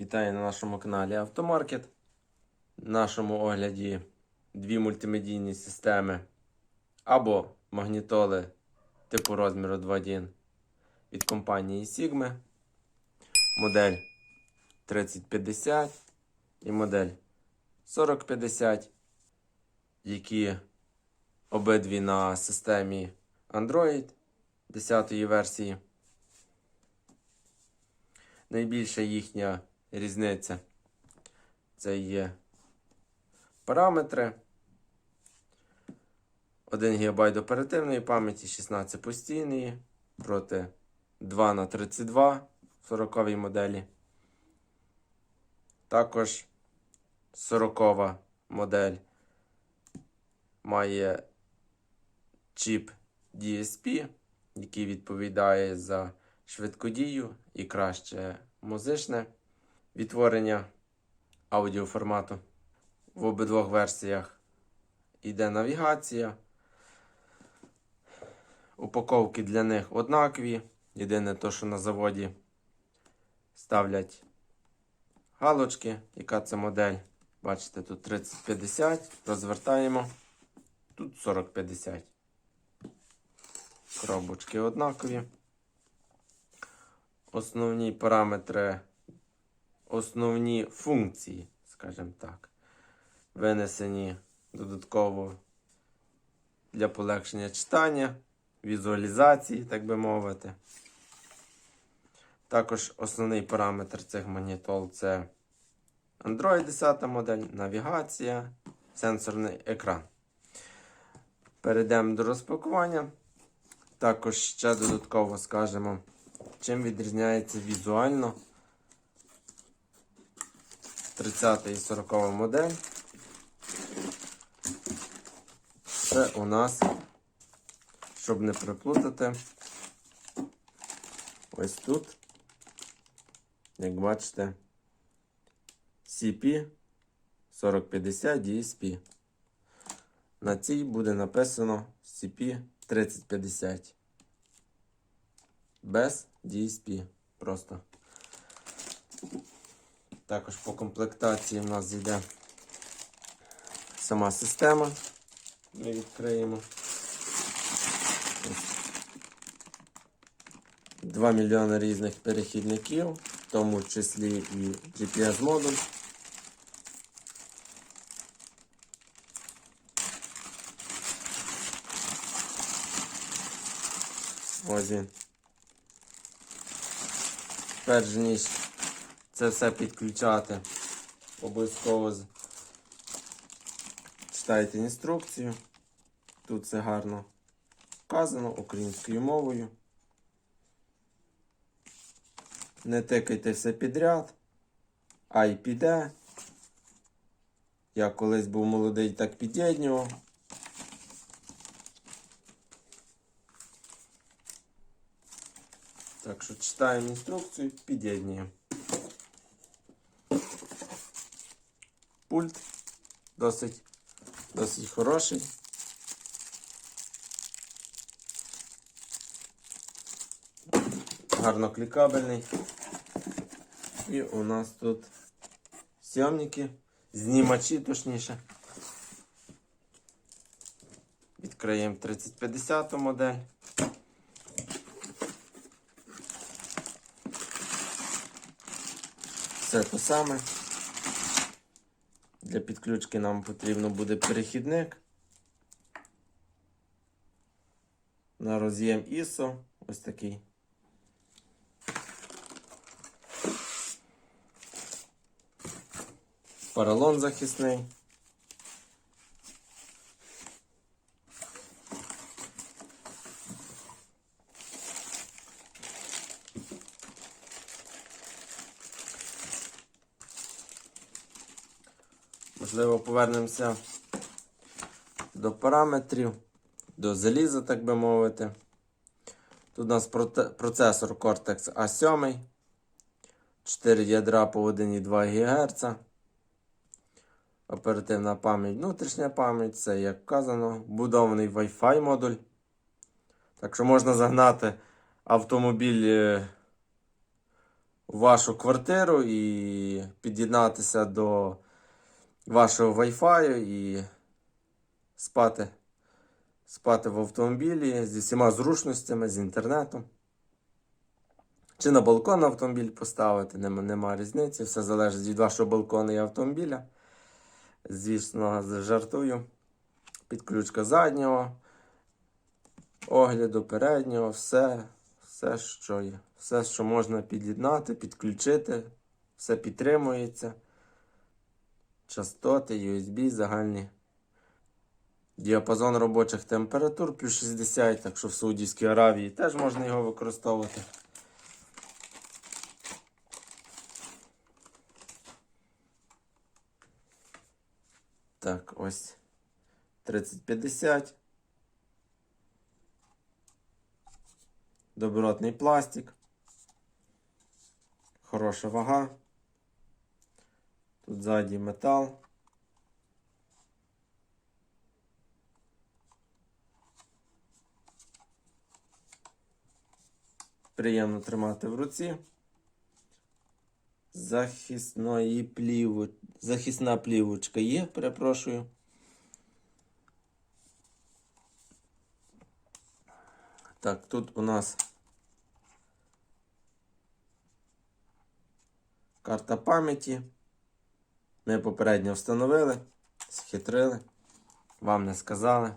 Вітаю на нашому каналі Автомаркет. В нашому огляді дві мультимедійні системи або магнітоли типу розміру 2.1 від компанії Sigma. Модель 3050 і модель 4050, які обидві на системі Android 10 версії. Найбільша їхня різниця це є параметри. 1 ГБ оперативної пам'яті, 16 постійної проти 2 на 32 в 40 моделі. Також 40 модель має чіп DSP, який відповідає за швидкодію і краще музичне відтворення аудіоформату. В обидвох версіях йде навігація. Упаковки для них однакові. Єдине то, що на заводі ставлять галочки, яка це модель. Бачите, тут 3050, розвертаємо. Тут 4050. Коробочки однакові. Основні параметри, основні функції, скажімо так, винесені додатково для полегшення читання, візуалізації, так би мовити. Також основний параметр цих магнітол це Android 10 модель, навігація, сенсорний екран. Перейдемо до розпакування. Також ще додатково скажемо, чим відрізняється візуально 30 і 40 модель. Це у нас, щоб не приплутати, ось тут, як бачите, CP 4050 DSP. На цій буде написано CP 3050. Без DSP. Просто. Також по комплектації в нас йде сама система. Ми відкриємо. 2 мільйони різних перехідників, в тому числі і GPS-модуль. Ось він. Перш ніж це все підключати, обов'язково читайте інструкцію. Тут все гарно вказано українською мовою. Не тикайте все підряд, а й піде. Я колись був молодий, так під'єднював. Так що читаємо інструкцію, під'єднуємо. Пульт досить, досить хороший. Гарно клікабельний. І у нас тут сйомники, знімачі точніше. Відкриємо 3050 модель. Все те саме. Для підключки нам потрібно буде перехідник. На роз'єм ISO. Ось такий. Паралон захисний. Можливо, повернемося до параметрів, до заліза, так би мовити. Тут у нас процесор Cortex A7, 4 ядра по 1,2 ГГц. Оперативна пам'ять, внутрішня пам'ять, це, як вказано, будований Wi-Fi модуль. Так що можна загнати автомобіль е, в вашу квартиру і під'єднатися до вашого Wi-Fi і спати, спати в автомобілі зі всіма зручностями, з інтернетом. Чи на балкон автомобіль поставити, нема, нема різниці. Все залежить від вашого балкону і автомобіля. Звісно, жартую. Підключка заднього, огляду переднього, все, все, що є. Все, що можна під'єднати, підключити, все підтримується. Частоти, USB, загальні. Діапазон робочих температур плюс 60, так що в Саудівській Аравії теж можна його використовувати. Так, ось 3050. Добротний пластик. Хороша вага. Тут ззаді метал. Приємно тримати в руці. Захисної пліву... Захисна плівочка є, перепрошую. Так, тут у нас карта пам'яті. Ми попередньо встановили, схитрили, вам не сказали.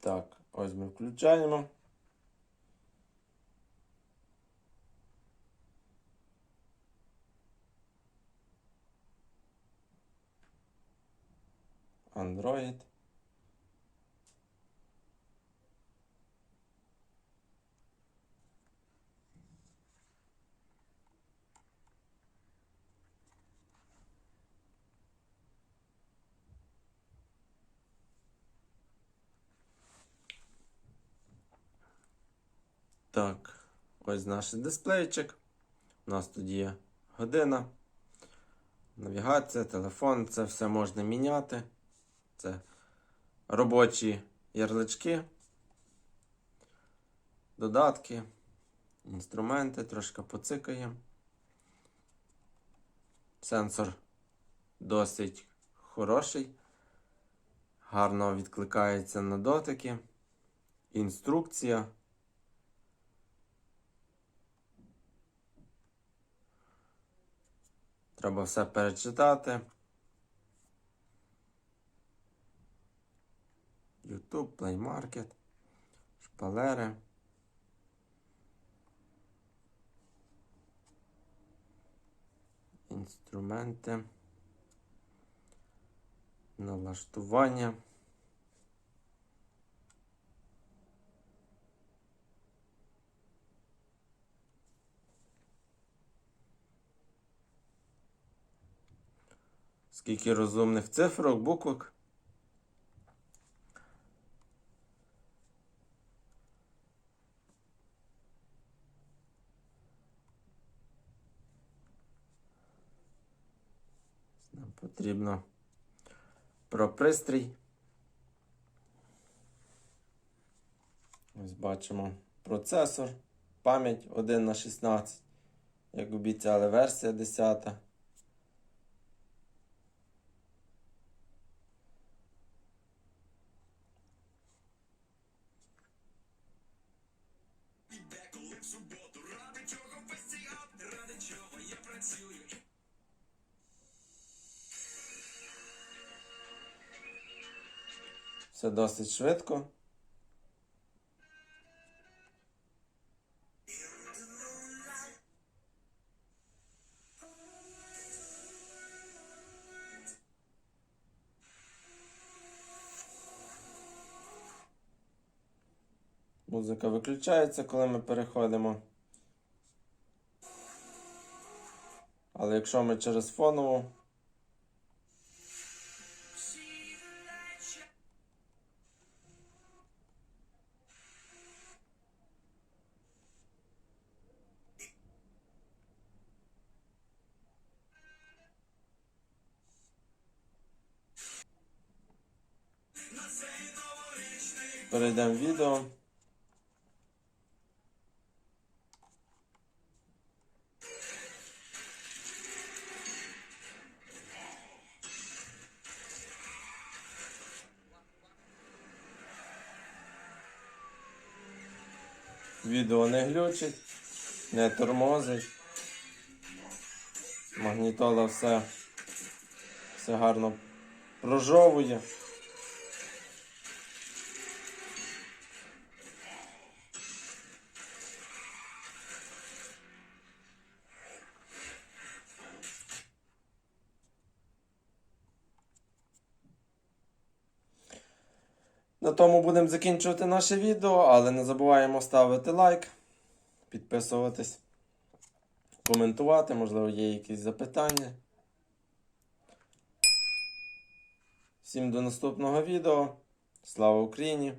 Так, ось ми включаємо. Android. Так, ось наш дисплейчик. У нас тут є година, навігація, телефон, це все можна міняти. Це робочі ярлички, додатки, інструменти, трошки поцикаємо. Сенсор досить хороший, гарно відкликається на дотики. Інструкція. Треба все перечитати. YouTube, Play Market, шпалери. Інструменти. Налаштування. Скільки розумних цифрок, буквок. Потрібно про пристрій. Ось бачимо процесор, пам'ять 1 на 16, як обіцяли, версія 10. Все досить швидко. Музика виключається, коли ми переходимо. Але якщо ми через фонову, перейдемо відео. Відео не глючить, не тормозить. Магнітола все, все гарно прожовує. На тому будемо закінчувати наше відео, але не забуваємо ставити лайк, підписуватись, коментувати, можливо, є якісь запитання. Всім до наступного відео. Слава Україні!